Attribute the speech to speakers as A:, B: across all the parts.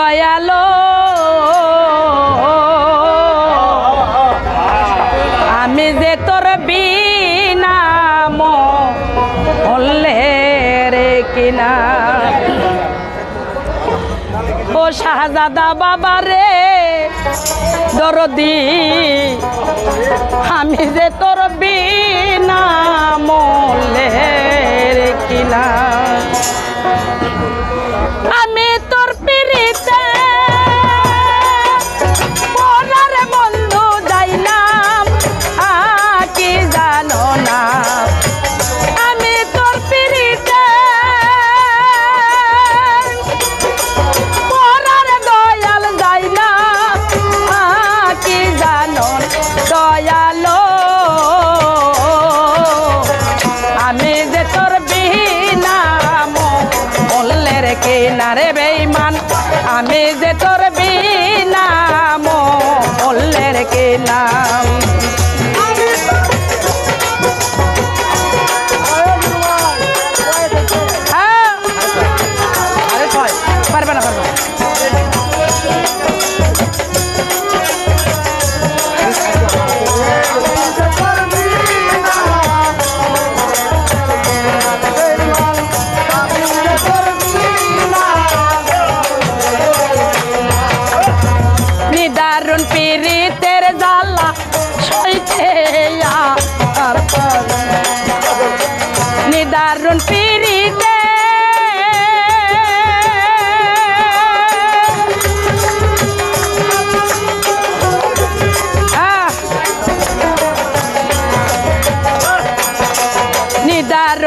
A: দয়ালো। আমি যে তোর বিনাম হলে রে কিনা। ও শাহজাদা বাবা রে, দরদি, আমি যে তোর বিনাম হলে রে কিনা। আমি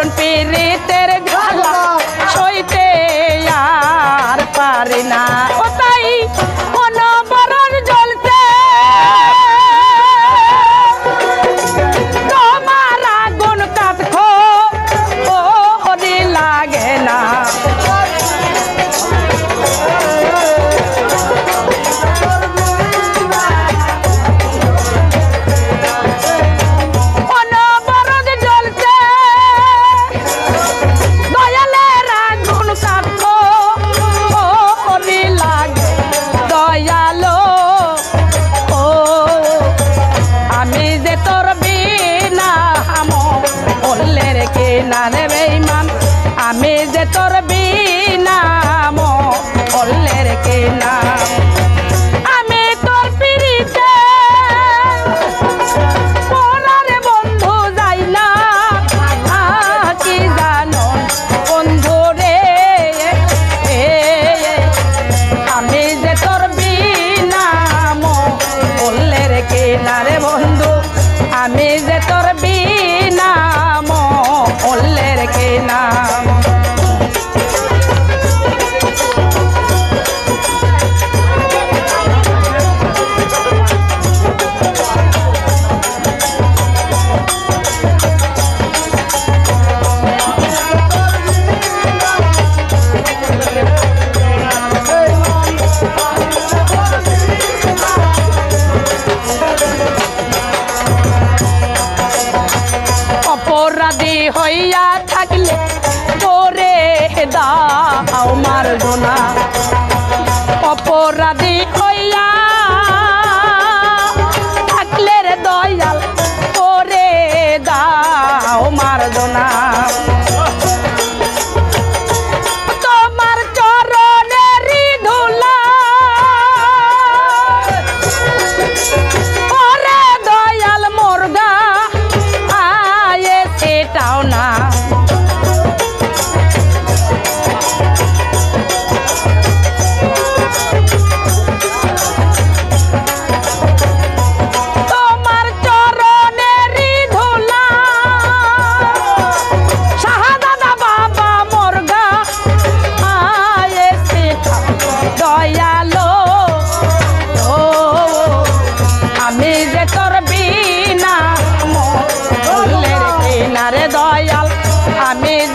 A: ভীষণ পেরে তের ঝালা সইতে আর পারে না। না। অপরাধী হইয়া থাকলে রে দয়াল করে দাও মারজনা।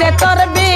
A: I torbi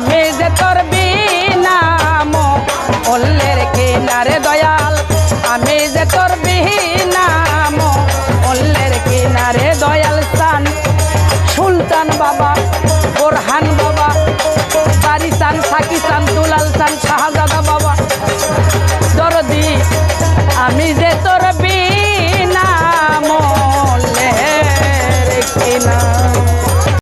A: আমি যে তোর